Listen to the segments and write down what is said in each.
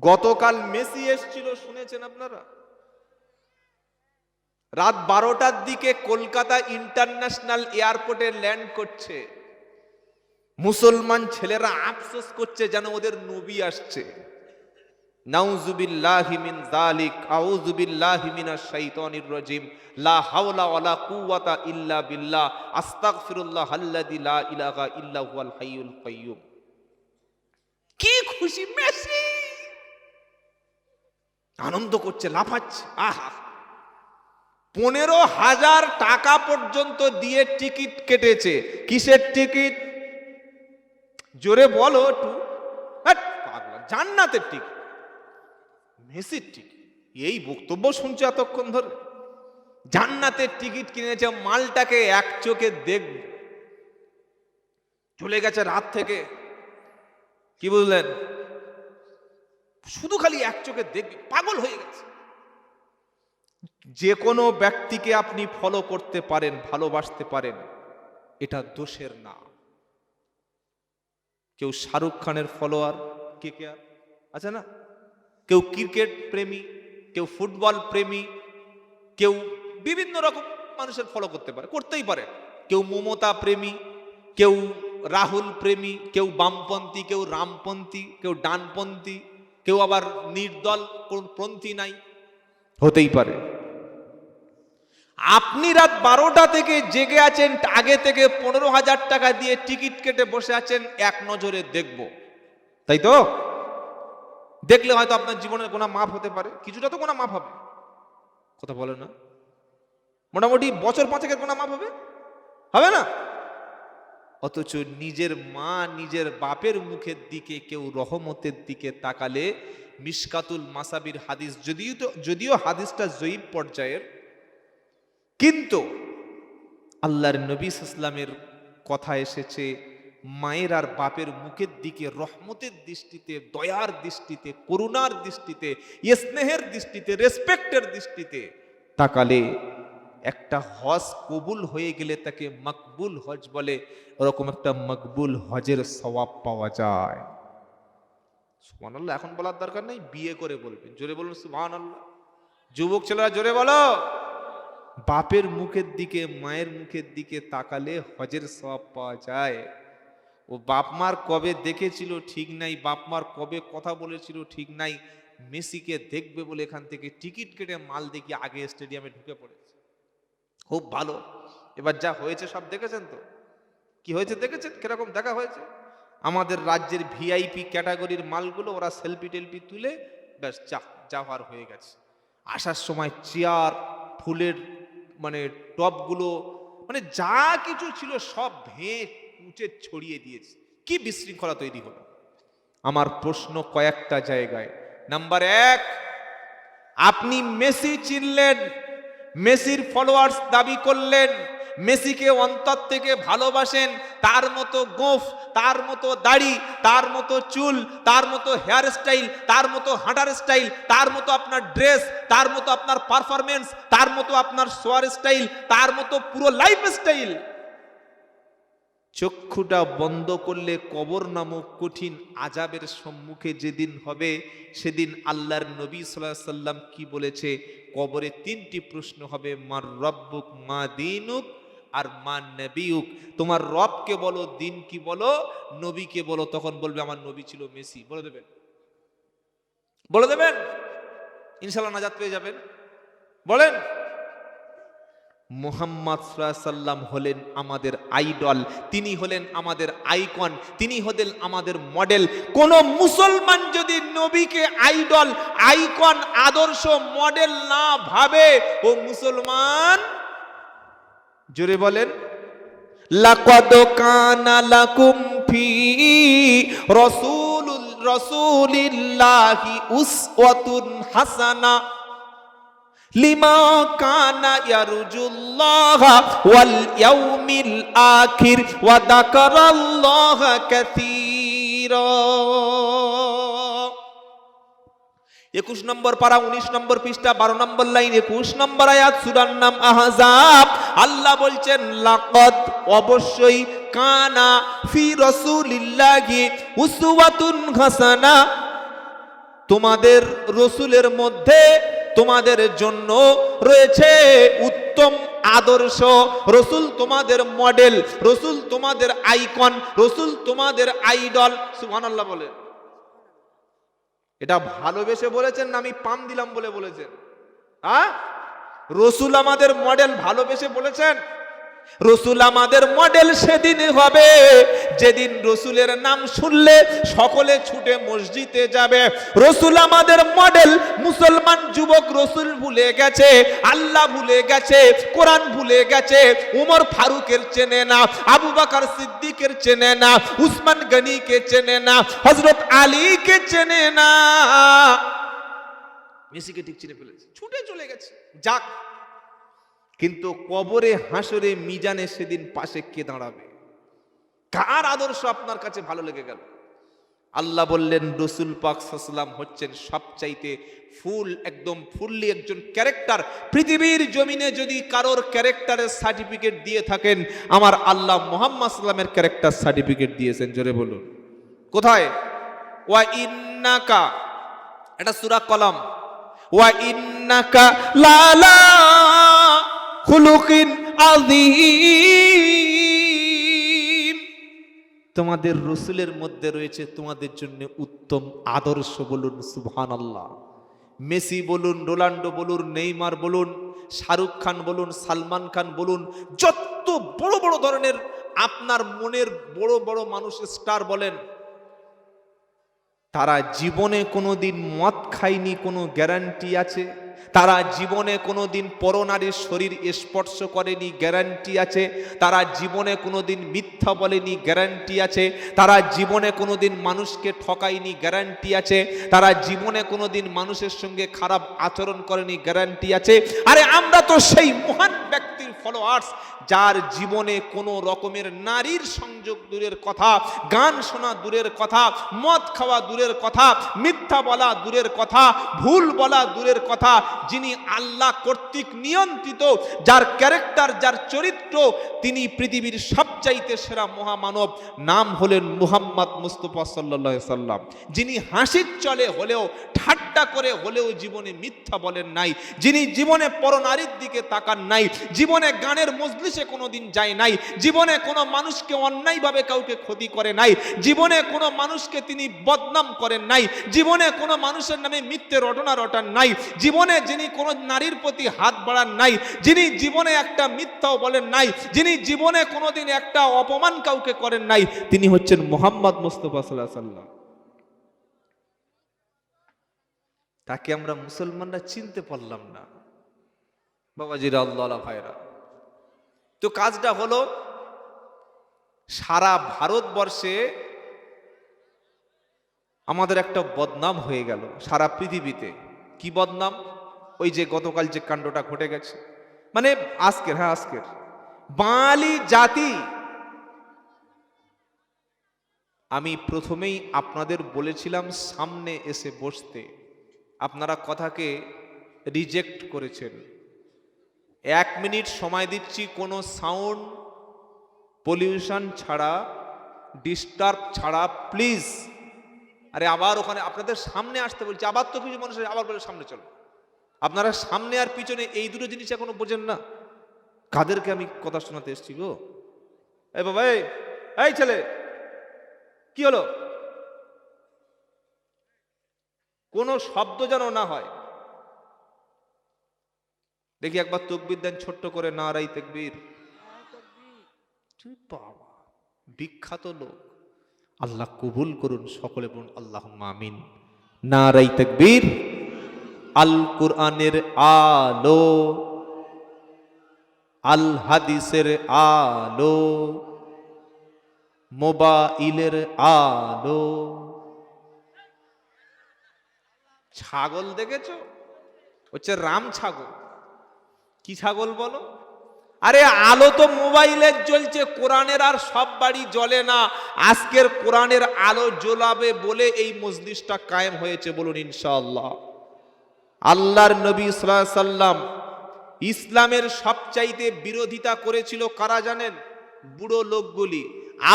গতকাল মেসি এসছিল, শুনেছেন আপনারা? রাত বারোটার দিকে কলকাতা ইন্টারন্যাশনাল এয়ারপোর্টে ল্যান্ড করছে। মুসলমান ছেলেরা আফসোস করছে যেন ওদের নবী আসছে। মিন রাজিম। লা হাওলা বিল্লাহ। কি খুশি, মেসি! আনন্দ করছে লাফাচ্ছে। আহা! পনেরো হাজার টাকা পর্যন্ত দিয়ে টিকিট কেটেছে। কিসের টিকিট? জোরে বলো একটু। হ্যাট, জান্নাতের টিকিট। মেসির টিকিট। এই বক্তব্য শুনছে এতক্ষণ ধরে? জান্নাতের টিকিট কিনেছে মালটাকে এক চোখে দেখবে চলে গেছে রাত থেকে। কি বুঝলেন? শুধু খালি এক চোখে দেখবি, পাগল হয়ে গেছে। যে কোনো ব্যক্তিকে আপনি ফলো করতে পারেন, ভালোবাসতে পারেন, এটা দোষের না। কেউ শাহরুখ খানের ফলোয়ার কে কে আছে না? কেউ ক্রিকেট প্রেমী, কেউ ফুটবল প্রেমী, কেউ বিভিন্ন রকম মানুষের ফলো করতে পারে, করতেই পারে। কেউ মমতা প্রেমী, কেউ রাহুল প্রেমী, কেউ বামপন্থী, কেউ রামপন্থী, কেউ ডানপন্থী কেউ আবার নির্দল কোন পন্থী নাই। হতেই পারে। আপনি রাত বারোটা থেকে জেগে আছেন আগে থেকে পনেরো হাজার টাকা দিয়ে টিকিট কেটে বসে আছেন এক নজরে দেখব। তাই তো? দেখলে হয়তো আপনার জীবনের কোনো মাপ হতে পারে। কিছুটা তো কোনো মাপ হবে। কথা বলে না। মোটামুটি বছর পাঁচেকের কোনো মাপ হবে? হবে না? অথচ নিজের মা নিজের বাপের মুখের দিকে কেউ রহমতের দিকে তাকালে মিসকাতুল মাসাবির হাদিস যদিও তো যদিও হাদিসটা জয়ীব পর্যায়ের, কিন্তু আল্লাহর নবী ইসলামের কথা এসেছে, মায়ের আর বাপের মুখের দিকে রহমতের দৃষ্টিতে, দয়ার দৃষ্টিতে, করুণার দৃষ্টিতে, স্নেহের দৃষ্টিতে রেসপেক্টের দৃষ্টিতে তাকালে একটা হজ কবুল হয়ে গেলে তাকে মকবুল হজ বলে। ওরকম একটা মকবুল হজের সওয়াব পাওয়া যায়। সুবহান আল্লাহ এখন বলার দরকার নেই, বিয়ে করে বলবে জোরে বলুন সুবহান আল্লাহ যুবক ছেলেরা, জোরে বলো। বাপের মুখের দিকে, মায়ের মুখের দিকে তাকালে হজের সব পাওয়া যায়। ও বাপ মার কবে দেখেছিল ঠিক নাই, বাপ মার কবে কথা বলেছিল ঠিক নাই, মেসিকে দেখবে বলে এখান থেকে টিকিট কেটে মাল দেখি আগে স্টেডিয়ামে ঢুকে পড়েছে খুব ভালো। এবার যা হয়েছে সব দেখেছেন তো? কি হয়েছে দেখেছেন? কীরকম দেখা হয়েছে? আমাদের রাজ্যের ভিআইপি ক্যাটাগরির মালগুলো ওরা সেলফি টেলফি তুলে ব্যাস যা যা হওয়ার হয়ে গেছে। আসার সময় চেয়ার ফুলের মানে টপগুলো মানে যা কিছু ছিল সব ভেঙে কুচে ছড়িয়ে দিয়েছে। কি বিশৃঙ্খলা তৈরি হলো? আমার প্রশ্ন কয়েকটা জায়গায়। নাম্বার এক, আপনি মেসি চিনলেন? মেসির ফলোয়ার্স দাবি করলেন, মেসিকে অন্তর থেকে ভালোবাসেন, তার মতো গোফ, তার মতো দাড়ি, তার মতো চুল, তার মতো হেয়ার স্টাইল তার মতো হাঁটার স্টাইল তার মতো আপনার ড্রেস তার মতো আপনার পারফরমেন্স তার মতো আপনার সোয়ার স্টাইল তার মতো পুরো লাইফ স্টাইল চক্ষুটা বন্ধ করলে কবর নামক কঠিন আজাবের সম্মুখে যেদিন হবে, সেদিন আল্লাহর নবী সাল্লাহ সাল্লাম কি বলেছে? কবরে তিনটি প্রশ্ন হবে, মার রব্বুক, মা দিনুক আর মা নবিউক। তোমার রবকে বলো দিন কি বলো, নবীকে বলো, তখন বলবে, আমার নবী ছিল মেসি। বলে দেবেন? বলে দেবেন? ইনশাল্লাহ নাজাত পেয়ে যাবেন। বলেন? মোহাম্মদ সাল্লাম হলেন আমাদের আইডল, তিনি হলেন আমাদের আইকন, তিনি হলেন আমাদের মডেল। কোন মুসলমান যদি নবীকে আইডল, আইকন, আদর্শ, মডেল না ভাবে, ও মুসলমান, জোরে বলেন, লাকাদ রাসূলুল, রাসূলিল্লাহি উসওয়াতুন হাসানা। লিমা কানা ইয়ারজুল্লাহা ওয়াল ইয়াউমিল আখির ওয়া যাকারাল্লাহা কাসীরা। একুশ নম্বর পারা, উনিশ নম্বর পৃষ্ঠা, বারো নম্বর লাইন, একুশ নম্বর আয়াত, সুরার নাম আহজাব। আল্লাহ বলছেন, লাকদ, অবশ্যই কানা ফি রসুলিল্লাহি উসওয়াতুন হাসানা। তোমাদের রসুলের মধ্যে তোমাদের জন্য রয়েছে উত্তম আদর্শ। রসুল তোমাদের মডেল, রসুল তোমাদের আইকন, রসুল তোমাদের আইডল। সুবহানাল্লাহ বলে। এটা ভালোবেসে বলেছেন না আমি পাম দিলাম বলে বলেছেন? হ্যাঁ? রসুল আমাদের মডেল ভালোবেসে বলেছেন? রসুল আমাদের মডেল সেদিন হবে। যেদিন রসুলের নাম শুনলে সকলে ছুটে মসজিদে যাবে। রসুল আমাদের মডেল, মুসলমান যুবক রসুল ভুলে গেছে, আল্লাহ ভুলে গেছে, কোরআন ভুলে গেছে, উমর ফারুকের চেনে না, আবু বাকার সিদ্দিকের চেনে না, উসমান গনিকে চেনে না হজরত আলীকে চেনে না। মেসিকে ঠিক চিনে ফেলেছে। ছুটে চলে গেছে। যাক কিন্তু কবরে হাসরে মিজানে সেদিন পাশে কে দাঁড়াবে? কার আদর্শ আপনার কাছে ভালো লেগে গেল? আল্লাহ বললেন, রসুল পাক সাল্লাম হচ্ছেন সবচাইতে ফুল, একদম ফুললি একজন ক্যারেক্টার। পৃথিবীর জমিনে যদি কারোর ক্যারেক্টারের সার্টিফিকেট দিয়ে থাকেন, আমার আল্লাহ মোহাম্মদ সাল্লামের ক্যারেক্টার সার্টিফিকেট দিয়েছেন, জোরে বলুন। কোথায়? ওয়া ইন্নাকা, এটা সুরা কলাম। ওয়া ইন্নাকা লালা খুলুকিন আযীম। তোমাদের রসুলের মধ্যে রয়েছে তোমাদের জন্য উত্তম আদর্শ বলুন সুহান আল্লাহ মেসি বলুন, রোনাল্ডো বলুন, নেইমার বলুন, শাহরুখ খান বলুন, সালমান খান বলুন, যত বড় বড় ধরনের আপনার মনের বড় বড় মানুষ স্টার বলেন, তারা জীবনে কোনোদিন মদ খায়নি, কোনো গ্যারান্টি আছে? তারা জীবনে কোনো কোনোদিন পরনারীর শরীর স্পর্শ করেনি গ্যারান্টি আছে। তারা জীবনে কোনো দিন মিথ্যা বলেনি গ্যারান্টি আছে। তারা জীবনে কোনো দিন মানুষকে ঠকায়নি গ্যারান্টি আছে। তারা জীবনে কোনো দিন মানুষের সঙ্গে খারাপ আচরণ করেনি গ্যারান্টি আছে। আরে আমরা তো সেই মহান ব্যক্তির ফলোয়ার্স যার জীবনে কোনো রকমের নারীর সংযোগ দূরের কথা, গান শোনা দূরের কথা, মদ খাওয়া দূরের কথা, মিথ্যা বলা দূরের কথা, ভুল বলা দূরের কথা, যিনি আল্লাহ কর্তৃক নিয়ন্ত্রিত, যার ক্যারেক্টার, যার চরিত্র, তিনি পৃথিবীর সবচাইতে সেরা মহামানব, নাম হলেন মুহাম্মদ মুস্তফা সাল্লা সাল্লাম। যিনি হাসির চলে হলেও, ঠাট্টা করে হলেও জীবনে মিথ্যা বলেন নাই। যিনি জীবনে পরনারীর দিকে তাকান নাই। জীবনে গানের মজলিসে কোনোদিন যায় নাই। জীবনে কোনো মানুষকে অন্যায়ভাবে কাউকে ক্ষতি করে নাই। জীবনে কোনো মানুষকে তিনি বদনাম করেন নাই। জীবনে কোনো মানুষের নামে মিথ্যে রটনা রটান নাই। জীবনে যিনি কোনো নারীর প্রতি হাত বাড়ান নাই, যিনি জীবনে একটা মিথ্যাও বলেন নাই, যিনি জীবনে কোনোদিন একটা অপমান কাউকে করেন নাই, তিনি হচ্ছেন মোহাম্মদ মুস্তফা সাল্লাহ সাল্লাম তাকে আমরা মুসলমানরা চিনতে পারলাম না। বাবাজিরা, আল্লাহ ভাইরা। তো কাজটা হলো সারা ভারতবর্ষে আমাদের একটা বদনাম হয়ে গেল, সারা পৃথিবীতে। কি বদনাম? ওই যে গতকাল যে কাণ্ডটা ঘটে গেছে। মানে আজকের হ্যাঁ আজকের। বাঙালি জাতি, আমি প্রথমেই আপনাদের বলেছিলাম সামনে এসে বসতে। আপনারা কথাকে রিজেক্ট করেছেন। এক মিনিট সময় দিচ্ছি, কোনো সাউন্ড পলিউশন ছাড়া, ডিস্টার্ব ছাড়া, প্লিজ। আরে আবার ওখানে আপনাদের সামনে আসতে বলছি, আবার তো কিছু মানুষ আবার বলে সামনে চলো। আপনারা সামনে আর পিছনে এই দুটো জিনিস এখনও বোঝেন না। কাদেরকে আমি কথা শোনাতে এসছি গো? এই বাবা, এই এই ছেলে, কি হলো? কোনো শব্দ যেন না হয়। দেখি একবার তকবির দেন, ছোট্ট করে না রাই তেকবীর। বাবা, বিখ্যাত লোক। আল্লাহ কবুল করুন সকলে বলুন আল্লাহ মামিন না রাই তেকবীর, আল কোরআনের আলো, আল হাদিসের আলো, মোবাইলের আলো। ছাগল দেখেছ? হচ্ছে রাম ছাগল। কি ছাগল বলো? আরে আলো তো মোবাইলের জ্বলছে, কোরআনের আর সব বাড়ি জ্বলে না। আজকের কোরআনের আলো জ্বলাবে বলে এই মজলিসটা কায়েম হয়েছে বলুন ইনশাআল্লাহ। আল্লাহর নবী সাল্লাম ইসলামের সবচাইতে বিরোধিতা করেছিল কারা জানেন? বুড়ো লোকগুলি।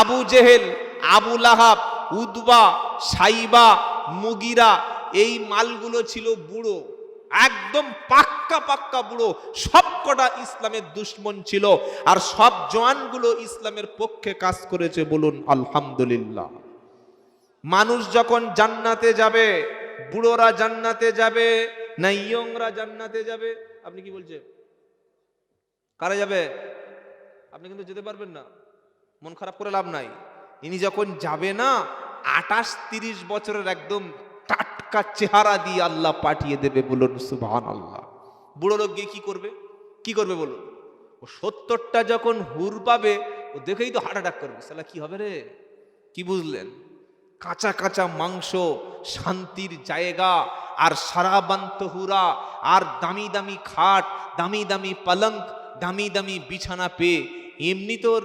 আবু জেহেল, আবু লাহাব উদবা সাইবা, মুগিরা, এই মালগুলো ছিল বুড়ো। একদম পাক্কা পাক্কা বুড়ো সব কটা ইসলামের দুশ্মন ছিল। আর সব জওয়ানগুলো ইসলামের পক্ষে কাজ করেছে বলুন, আলহামদুলিল্লাহ। মানুষ যখন জান্নাতে যাবে, বুড়োরা জান্নাতে যাবে, না ইয়ংরা জান্নাতে যাবে, আপনি কি বলছেন? কারা যাবে? আপনি কিন্তু যেতে পারবেন না। মন খারাপ করে লাভ নাই। ইনি যখন যাবে না, আঠাশ তিরিশ বছরের একদম টাটকা চেহারা দিয়ে আল্লাহ পাঠিয়ে দেবে বলুন সুবহান আল্লাহ বুড়ো লোক গিয়ে কি করবে? কি করবে বলুন? ও সত্তরটা যখন হুর পাবে, ও দেখেই তো হার্ট অ্যাটাক করবে। সালা কি হবে রে? কি বুঝলেন? কাঁচা কাঁচা মাংস, শান্তির জায়গা, আর সারাবান্তহুরা আর দামি দামি খাট, দামি দামি পালঙ্ক, দামি দামি বিছানা পেয়ে এমনি তোর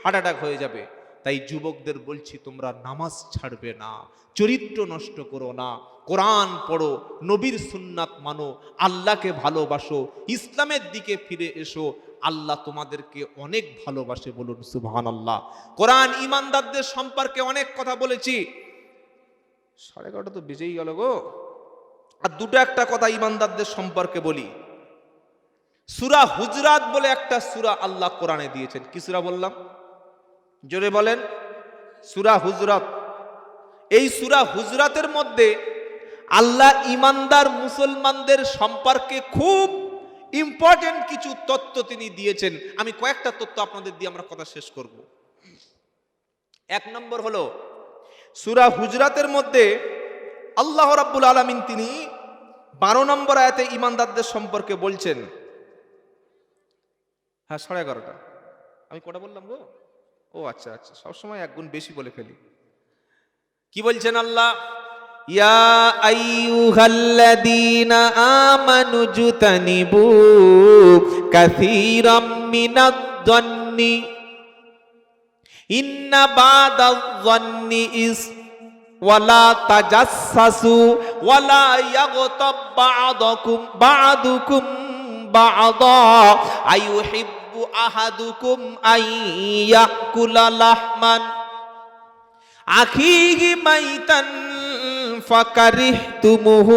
হার্ট অ্যাটাক হয়ে যাবে। তাই যুবকদের বলছি, তোমরা নামাজ ছাড়বে না, চরিত্র নষ্ট করো না, কোরআন পড়ো, নবীর সুন্নাত মানো, আল্লাহকে ভালোবাসো, ইসলামের দিকে ফিরে এসো, আল্লাহ তোমাদেরকে অনেক ভালোবাসে বলুন সুবহান আল্লাহ কোরআন ইমানদারদের সম্পর্কে অনেক কথা বলেছি। সাড়ে এগারোটা তো বেজেই গেল গো। আর দুটো একটা কথা ইমানদারদের সম্পর্কে বলি। সুরা হুজরাত বলে একটা সুরা আল্লাহ কোরআনে দিয়েছেন। কি সুরা বললাম? জোরে বলেন, সুরা হুজরাত। এই সুরা হুজরাতের মধ্যে আল্লাহ ইমানদার মুসলমানদের সম্পর্কে খুব ইম্পর্টেন্ট কিছু তত্ত্ব তিনি দিয়েছেন। আমি কয়েকটা তত্ত্ব আপনাদের দিয়ে আমরা কথা শেষ করব। এক নম্বর হলো, সুরা হুজরাতের মধ্যে আল্লাহ রাব্বুল আলামিন তিনি বারো নম্বর আয়াতে ইমানদারদের সম্পর্কে বলছেন। হ্যাঁ সাড়ে এগারোটা। আমি কটা বললাম গো? ও আচ্ছা আচ্ছা সবসময় এক গুণ বেশি বলে ফেলি। কি বলছেন আল্লাহ? ইয়া আইয়ুহাল্লাযীনা আমানু জুতানিবু কাসীরাম মিনাদ-দন্নি ইন্না বাদায-যন্নি ইস ওয়ালা তাজাসসাসু ওয়ালা ইয়াগতাব বা'দুকুম বা'দুকুম বা'দা আইয়ুহিব্বু আহাদুকুম আইয়াকুলা লাহমান আখিহি মাইতান ফাকারিহতুমুহু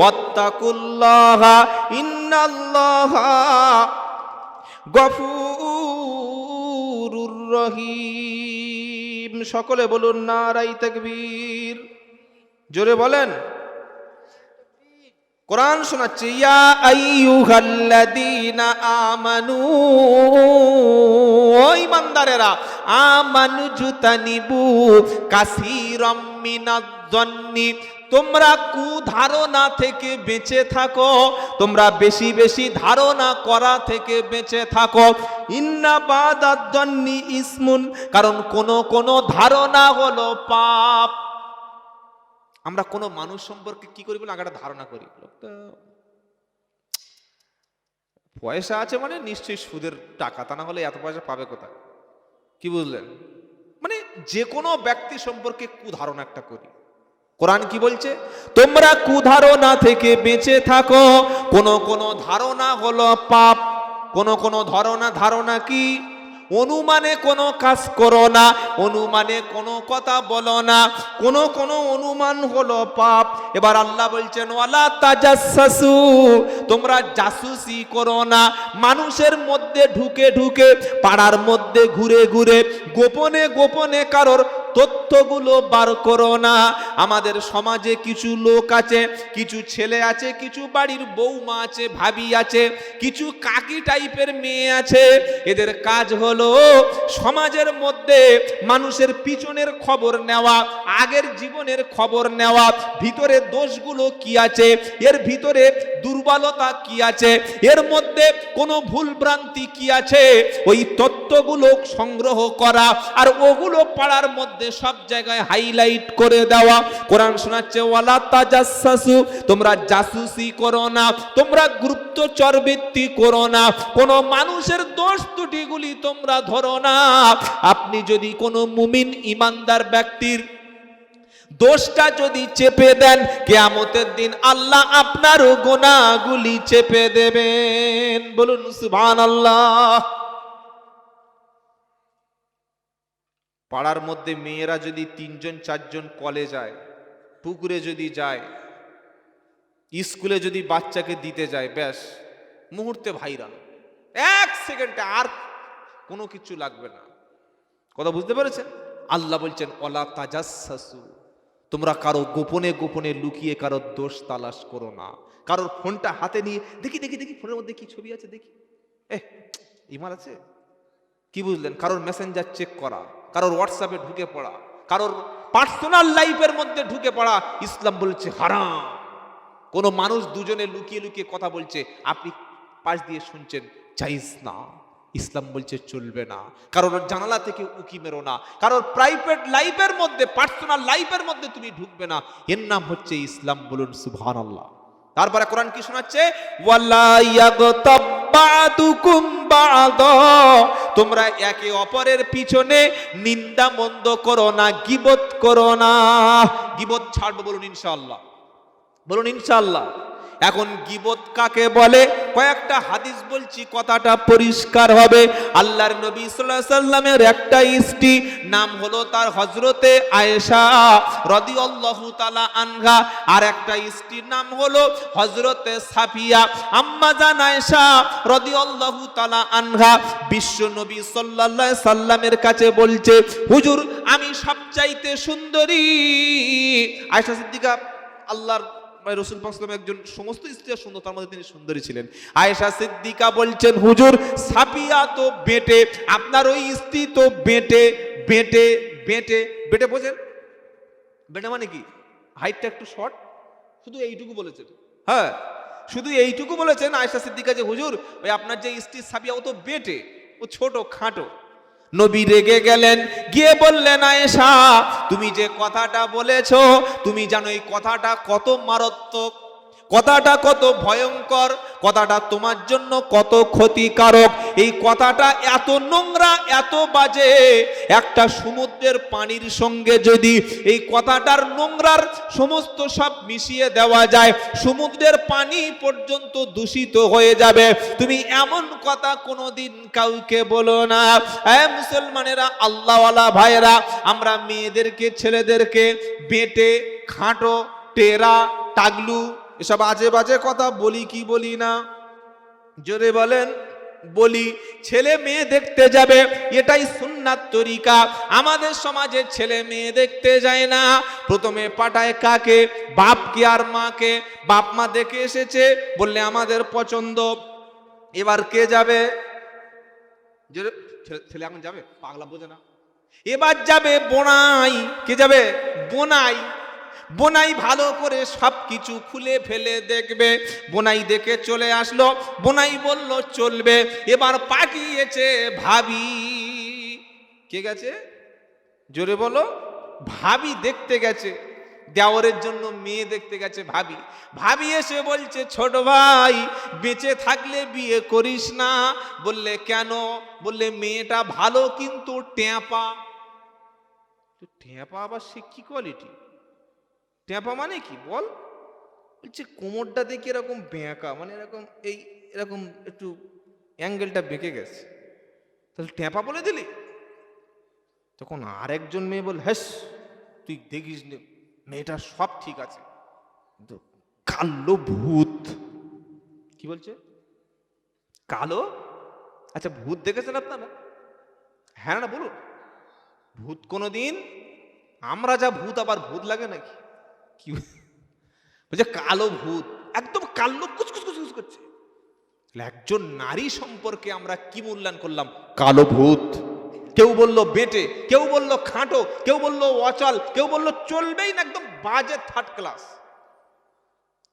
ওয়াত্তাকুল্লাহা ইন্নাল্লাহা গফুরুর রহিম সকলে বলুন, নারাই তাকবীর জোরে বলেন। কোরআন শোনাচ্ছে, ইয়া আইয়ুহাল্লাযীনা আমানু ও ইমানদারেরা আমানু জুতানিবু কাসীরাম মিনাজ-জন্নি তোমরা কুধারণা থেকে বেঁচে থাকো, তোমরা বেশি বেশি ধারণা করা থেকে বেঁচে থাকো। ইন্না বাদাদ-জন্নি ইসমুন, কারণ কোন কোন ধারণা হলো পাপ। আমরা কোনো মানুষ সম্পর্কে কি করি বলে একটা ধারণা করি। পয়সা আছে মানে নিশ্চয়ই সুদের টাকা, তা না হলে এত পয়সা পাবে কোথায়? কি বুঝলেন? মানে যে কোনো ব্যক্তি সম্পর্কে কুধারণা একটা করি। কোরআন কি বলছে? তোমরা কুধারণা থেকে বেঁচে থাকো। কোন কোন ধারণা হলো পাপ, কোন কোন ধারণা ধারণা কি? অনুমানে কোনো কাজ করো না, অনুমানে কোনো কথা বলো না, কোনো কোনো অনুমান হলো পাপ। এবার আল্লাহ বলছেন, ওয়ালা তাজাসসু তোমরা জাসুসি করো না। মানুষের মধ্যে ঢুকে ঢুকে, পাড়ার মধ্যে ঘুরে ঘুরে, গোপনে গোপনে কারোর তথ্যগুলো বার করো না। আমাদের সমাজে কিছু লোক আছে, কিছু ছেলে আছে, কিছু বাড়ির বৌমা আছে, ভাবি আছে, কিছু কাকি টাইপের মেয়ে আছে। এদের কাজ হলো সমাজের মধ্যে মানুষের পিছনের খবর নেওয়া, আগের জীবনের খবর নেওয়া, ভিতরে দোষগুলো কি আছে, এর ভিতরে দুর্বলতা কি আছে, এর মধ্যে কোনো ভুল ভ্রান্তি কি আছে, ওই তত্ত্বগুলো সংগ্রহ করা আর ওগুলো পাড়ার মধ্যে সব জায়গায় হাইলাইট করে দেওয়া। কোরআন শোনাচ্ছে, ওয়ালা তাজাসসু তোমরা জাসুসি করো না, তোমরা গুপ্তচর বৃত্তি করো না, কোন মানুষের দোষ ত্রুটিগুলি তোমরা ধরো না। আপনি যদি কোনো মুমিন ইমানদার ব্যক্তির দোষটা যদি চেপে দেন, কেয়ামতের দিন আল্লাহ আপনারও গোনাগুলি চেপে দেবেন। বলুন সুবহান আল্লাহ পাড়ার মধ্যে মেয়েরা যদি তিনজন, চারজন কলে যায়, পুকুরে যদি যায়, স্কুলে যদি বাচ্চাকে দিতে যায়, ব্যাস, মুহূর্তে ভাইরাল এক সেকেন্ডে আর কোনো কিছু লাগবে না। কথা বুঝতে পেরেছেন? আল্লাহ বলছেন অলা তাজাসু তোমরা কারও গোপনে গোপনে লুকিয়ে কারও দোষ তালাশ করো না। কারোর ফোনটা হাতে নিয়ে, দেখি দেখি দেখি, ফোনের মধ্যে কি ছবি আছে, দেখি। এ ইমার আছে? কি বুঝলেন? কারোর মেসেঞ্জার চেক করা, কারোর হোয়াটসঅ্যাপে ঢুকে পড়া, কারোর পার্সোনাল লাইফের মধ্যে ঢুকে পড়া, ইসলাম বলছে হারাম। কোনো মানুষ দুজনে লুকিয়ে লুকিয়ে কথা বলছে, আপনি পাশ দিয়ে শুনছেন চাইস না। ইসলাম বলছে চলবে না। কারোর জানালা থেকে উকি মেরো না। কারোর প্রাইভেট লাইফের মধ্যে পার্সোনাল লাইফের মধ্যে তুমি ঢুকবে না। এর নাম হচ্ছে ইসলাম বলুন সুবহান আল্লাহ তারপরে কোরআন কি শোনাচ্ছে? ওয়ালা বাদুকুম বাদ। তোমরা একে অপরের পিছনে নিন্দা মন্দ করো না, গিবত করো না। গিবত ছাড়বো বলুন ইনশাল্লাহ বলুন ইনশাআল্লাহ। এখন গিবত কাকে বলে? কয়েকটা হাদিস বলছি, কথাটা পরিষ্কার হবে। আল্লাহর নবী আলাইহি সাল্লামের একটা স্ত্রী, নাম হলো তার হজরতে আয়েশা রাদিয়াল্লাহু তাআলা আনহা। আর একটা স্ত্রীর নাম হলো হজরতে সাফিয়া। আম্মা জান আয়েশা রাদিয়াল্লাহু তাআলা আনহা। বিশ্ব নবী আলাইহি সাল্লামের কাছে বলছে, হুজুর, আমি সবচাইতে সুন্দরী। আয়েশা সিদ্দিকা, আল্লাহর মানে রসুল পাকসলাম একজন সমস্ত স্ত্রী সুন্দর, তার মধ্যে তিনি সুন্দরী ছিলেন। আয়েশা সিদ্দিকা বলছেন, হুজুর, সাপিয়া তো বেটে, আপনার ওই স্ত্রী তো বেটে বেটে বেটে। বেটে বোঝেন? বেটে মানে কি? হাইটটা একটু শর্ট? শুধু এইটুকু বলেছেন। হ্যাঁ শুধু এইটুকু বলেছেন আয়েশা সিদ্দিকা যে, হুজুর, ওই আপনার যে স্ত্রী সাপিয়া, ও তো বেটে, ও ছোট, খাটো। নবী রেগে গেলেন, গিয়ে বললেন, আয়েশা, তুমি যে কথাটা বলেছ, তুমি জানো এই কথাটা কত মারাত্মক। কথাটা কত ভয়ঙ্কর, কথাটা তোমার জন্য কত ক্ষতিকারক। এই কথাটা এত নোংরা, এত বাজে। একটা সমুদ্রের পানির সঙ্গে যদি এই কথাটার নোংরার সমস্ত সব মিশিয়ে দেওয়া যায়, সমুদ্রের পানি পর্যন্ত দূষিত হয়ে যাবে। তুমি এমন কথা কোনোদিন কাউকে বলো না। হ্যাঁ মুসলমানেরা, আল্লাহওয়ালা ভাইয়েরা, আমরা মেয়েদেরকে, ছেলেদেরকে বেটে, খাঁটো, টেরা, টাগলু এসব আজে বাজে কথা বলি কি বলি না? জোরে বলেন, বলি, ছেলে মেয়ে দেখতে যাবে, এটাই সুন্নাত তরিকা। আমাদের সমাজে ছেলে মেয়ে দেখতে যায় না। প্রথমে পাঠায় কাকে বাপকে আর মাকে? বাপ মা দেখে এসেছে, বললে আমাদের পছন্দ। এবার কে যাবে? ছেলে- ছেলে এখন যাবে? পাগলা বোঝে না। এবার যাবে বোনাই। কে যাবে? বোনাই। বোনাই ভালো করে সব কিছু খুলে ফেলে দেখবে। বোনাই দেখে চলে আসলো, বোনাই বলল, চলবে। এবার পাকিয়েছে ভাবি। কে গেছে? জোরে বলো, ভাবি দেখতে গেছে। দেওয়ারের জন্য মেয়ে দেখতে গেছে ভাবি। ভাবি এসে বলছে, ছোট ভাই, বেঁচে থাকলে বিয়ে করিস না। বললে, কেন? বললে, মেয়েটা ভালো কিন্তু ট্যাপা। তো ট্যাপা আবার সে কি কোয়ালিটি ট্যাপা মানে কি? বল। বলছে, কোমরটা দেখি এরকম বেঁকা? মানে এরকম এই, এরকম একটু অ্যাঙ্গেলটা বেঁকে গেছে। তাহলে ট্যাপা বলে দিলি? তখন আরেকজন মেয়ে বল হ্যাস তুই দেখিস মেয়েটা সব ঠিক আছে। কিন্তু কালো ভূত। কি বলছে? কালো? আচ্ছা ভূত দেখেছেন আপনারা? হ্যাঁ না, বলুন। ভূত কোনো দিন আমরা যা ভূত, আবার ভূত লাগে নাকি? কি বলছে, কালো ভূত। একদম কালো কুচকুচ কুচকুচ করছে একজন নারী সম্পর্কে আমরা কি মূল্যায়ন করলাম? কালো ভূত। কেউ বলল, বেটে। কেউ বলল, খাঁটো। কেউ বলল, অচল। কেউ বলল, চলবেই না, একদম বাজে থার্ড ক্লাস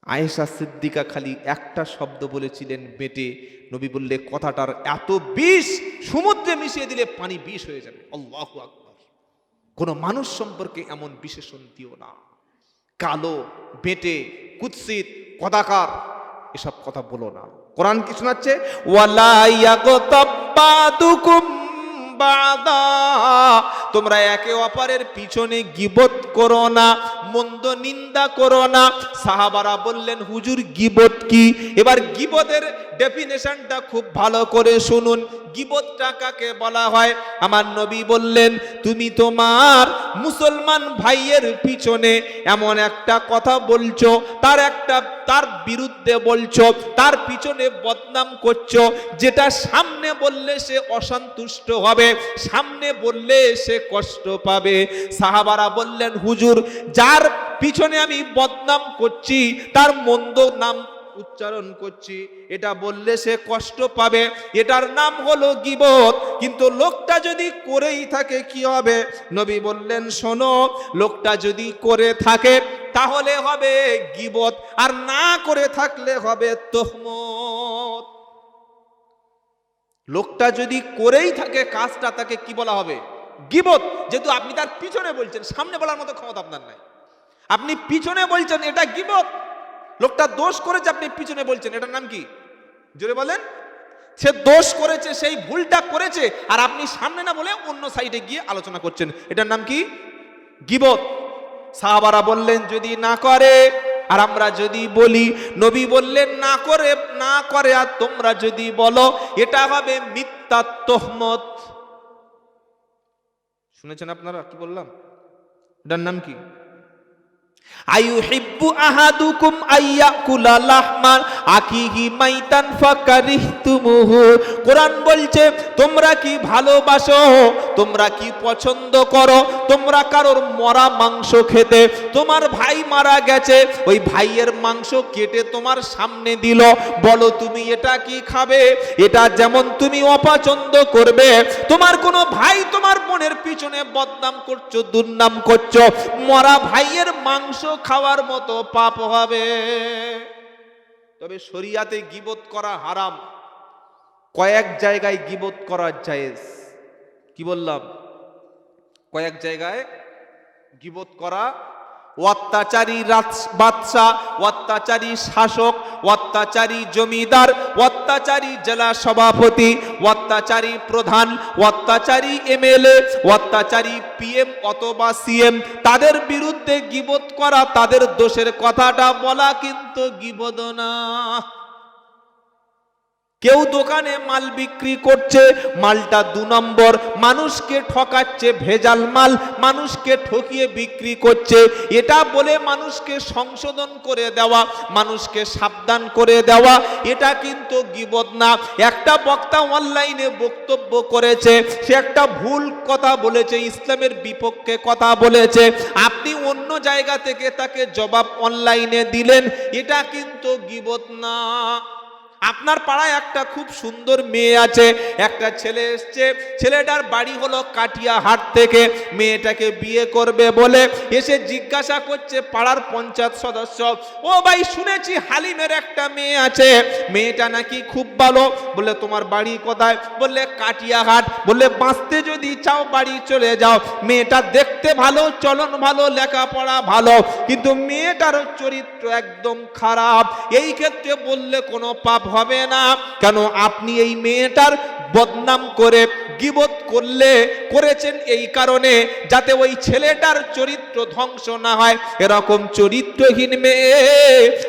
আয়েশা সিদ্দিকা খালি একটা শব্দ বলেছিলেন, বেটে। নবী বললে, কথাটার এত বিষ, সমুদ্রে মিশিয়ে দিলে পানি বিষ হয়ে যাবে। আল্লাহ আকবার। কোনো মানুষ সম্পর্কে এমন বিশেষণ দিও না। কালো, বেটে, কুৎসিত, কদাকার, এসব কথা বলো না। কোরআন কি শোনাচ্ছে? তোমরা একে অপরের পিছনে গিবত করো না, মন্দ নিন্দা করো না। সাহাবারা বললেন, হুজুর, গিবত কি? এবার গিবতের ডেফিনেশনটা খুব ভালো করে শুনুন। গিবতটা কাকে বলা হয়। আমার নবী বললেন, তুমি তোমার মুসলমান ভাইয়ের পিছনে এমন একটা কথা বলছো, তার একটা, তার বিরুদ্ধে বলছো, তার পিছনে বদনাম করছ, যেটা সামনে বললে সে অসন্তুষ্ট হবে, সামনে বললে সে কষ্ট পাবে। সাহাবারা বললেন, হুজুর, যার পিছনে আমি বদনাম করছি, তার মন্দ নাম উচ্চারণ করছি। এটা বললে সে কষ্ট পাবে। এটার নাম হলো গিবত। কিন্তু লোকটা যদি করেই থাকে, কি হবে? নবী বললেন, শোনো, লোকটা যদি করে থাকে, তাহলে হবে গিবত। আর না করে থাকলে হবে তোহমত। লোকটা যদি করেই থাকে, কাজটা তাকে কি বলা হবে? গিবত। যেহেতু আপনি তার পিছনে বলছেন, সামনে বলার মতো ক্ষমতা আপনার নাই। আপনি পিছনে বলছেন, এটা গিবত। লোকটা দোষ করেছে, আপনি পিছনে বলছেন, এটার নাম কি? জোরে বলেন। সে দোষ করেছে, সেই ভুলটা করেছে, আর আপনি সামনে না বলে অন্য সাইডে গিয়ে আলোচনা করছেন। এটার নাম কি? গিবত। সাহাবারা বললেন, যদি না করে, আর আমরা যদি বলি, নবী বললেন, না করে না করে, আর তোমরা যদি বলো, এটা হবে মিথ্যা তোহমত। শুনেছেন আপনারা? কি বললাম? এটার নাম কি? ফাকারিহতুমুহু। কোরআন বলছে, তোমরা কি ভালোবাসো? তোমরা কি পছন্দ করো? তোমরা কারোর মরা মাংস খেতে, তোমার ভাই মারা গেছে, ওই ভাইয়ের মাংস কেটে তোমার সামনে দিল। বলো, তুমি এটা কি খাবে? এটা যেমন তুমি অপছন্দ করবে, তোমার কোনো ভাই তোমার বোনের পিছনে বদনাম করছ, দুর্নাম করছ, মরা ভাইয়ের মাংস খাওয়ার মতো পাপ হবে। তবে শরিয়াতে গিবত করা হারাম। কয়েক জায়গায় গিবত করা জায়েজ। কি বললাম? কয়েক জায়গায় গিবত করা অত্যাচারী বাদশাহ অত্যাচারী শাসক, অত্যাচারী জমিদার, অত্যাচারী জেলা সভাপতি, অত্যাচারী প্রধান, অত্যাচারী এমএলএ, অত্যাচারী পিএম অথবা সিএম, তাদের বিরুদ্ধে গিবত করা তাদের দোষের কথাটা বলা কিন্তু গিবদ না। কেউ দোকানে মাল বিক্রি করছে, মালটা দু নম্বর। মানুষকে ঠকাচ্ছে ভেজাল মাল, মানুষকে ঠকিয়ে বিক্রি করছে। এটা বলে মানুষকে সংশোধন করে দেওয়া, মানুষকে সাবধান করে দেওয়া, এটা কিন্তু গিবদ না। একটা বক্তা অনলাইনে বক্তব্য করেছে, সে একটা ভুল কথা বলেছে, ইসলামের বিপক্ষে কথা বলেছে। আপনি অন্য জায়গা থেকে তাকে জবাব অনলাইনে দিলেন, এটা কিন্তু গিবদ না। আপনার পাড়ায় একটা খুব সুন্দর মেয়ে আছে, একটা ছেলে এসছে। ছেলেটার বাড়ি হলো কাটিয়া হাট থেকে, মেয়েটাকে বিয়ে করবে বলে এসে জিজ্ঞাসা করছে পাড়ার পঞ্চায়েত সদস্য, ও ভাই, শুনেছি হালিমের একটা মেয়ে আছে, মেয়েটা নাকি খুব ভালো। বলে তোমার বাড়ি কোথায়? বললে কাটিয়া হাট বললে, বাঁচতে যদি চাও বাড়ি চলে যাও। মেয়েটা দেখতে ভালো, চলন ভালো, লেখাপড়া ভালো, কিন্তু মেয়েটার চরিত্র একদম খারাপ। এই ক্ষেত্রে বললে কোনো পাপ হবে না। কেন আপনি এই মেয়েটার বদনাম করে গিবত করলে, করেছেন এই কারণে যাতে ওই ছেলেটার চরিত্র ধ্বংস না হয়। এরকম চরিত্রহীন মেয়ে,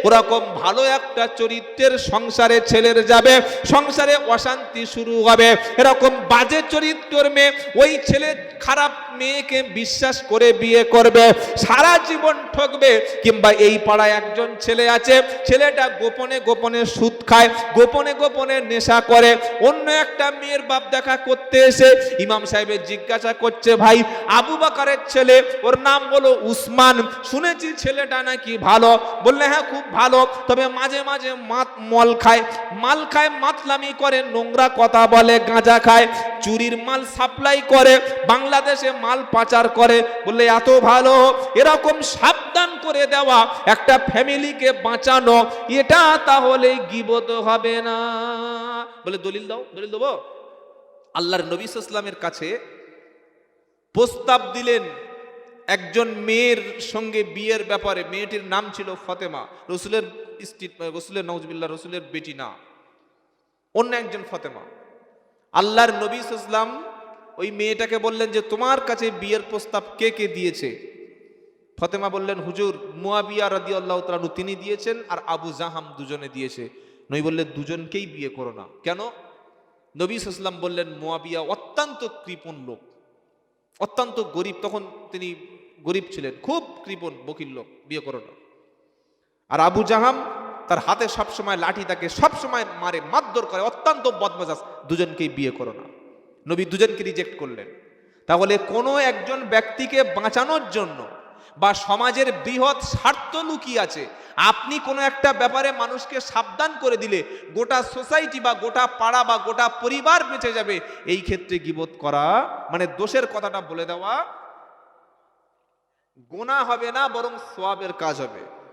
ওরকম ভালো একটা চরিত্রের সংসারে ছেলের যাবে, সংসারে অশান্তি শুরু হবে। এরকম বাজে চরিত্রের মেয়ে, ওই ছেলে খারাপ মেয়েকে বিশ্বাস করে বিয়ে করবে, সারা জীবন ঠকবে। কিংবা এই পাড়ায় একজন ছেলে আছে, ছেলেটা গোপনে গোপনে সুদ খায়, গোপনে গোপনে নেশা করে। অন্য একটা মেয়ের বাপ দেখা করতে এসে ইমাম সাহেবের জিজ্ঞাসা করছে, ভাই, আবু বাকারের ছেলে, ওর নাম হলো উসমান। শুনেছি ছেলেটা নাকি ভালো। বললে হ্যাঁ খুব ভালো। তবে মাঝে মাঝে মাত, মল খায়। মাল খায়, মাতলামি করে, নোংরা কথা বলে, গাঁজা খায়। চুরির মাল সাপ্লাই করে, বাংলাদেশে মাল পাচার করে। বললে, এত ভালো। এরকম সাবধান করে দেওয়া একটা ফ্যামিলিকে বাঁচানো, এটা তাহলে গিবত হবে না। বলে, দলিল দাও, দলিল দেবো? আল্লাহর নবী ইসলামের কাছে প্রস্তাব দিলেন, একজন মেয়ের সঙ্গে বিয়ের ব্যাপারে, মেয়েটির নাম ছিল ফতেমা, রসুলের রসুলের নজবিল্লা রসুলের বেটি না, অন্য একজন ফতেমা। আল্লাহর নবী ইসলাম ওই মেয়েটাকে বললেন যে, তোমার কাছে বিয়ের প্রস্তাব কে কে দিয়েছে? ফতেমা বললেন, হুজুর, মুয়াবিয়া রাদি আল্লাহ তালু তিনি দিয়েছেন আর আবু জাহাম দুজনে দিয়েছে। নই বললেন, দুজনকেই বিয়ে করো না। কেন? নবী সাল্লাম বললেন, মোয়াবিয়া অত্যন্ত কৃপণ লোক। অত্যন্ত গরিব। তখন তিনি গরিব ছিলেন, খুব কৃপণ বকির লোক, বিয়ে করো না। আর আবু জাহাম তার হাতে সবসময় লাঠি তাকে সবসময় মারে, মারধর করে, অত্যন্ত বদমেজাজ দুজনকেই বিয়ে করো না। নবী দুজনকে রিজেক্ট করলেন। তাহলে কোনো একজন ব্যক্তিকে বাঁচানোর জন্য বা সমাজের বৃহৎ স্বার্থ লুকিয়ে আছে আপনি কোনো একটা ব্যাপারে মানুষকে সাবধান করে দিলে গোটা সোসাইটি বা গোটা পাড়া বা গোটা পরিবার বেঁচে যাবে। এই ক্ষেত্রে গিবোধ করা মানে দোষের কথাটা বলে দেওয়া গোনা হবে না, বরং সোয়াবের কাজ হবে।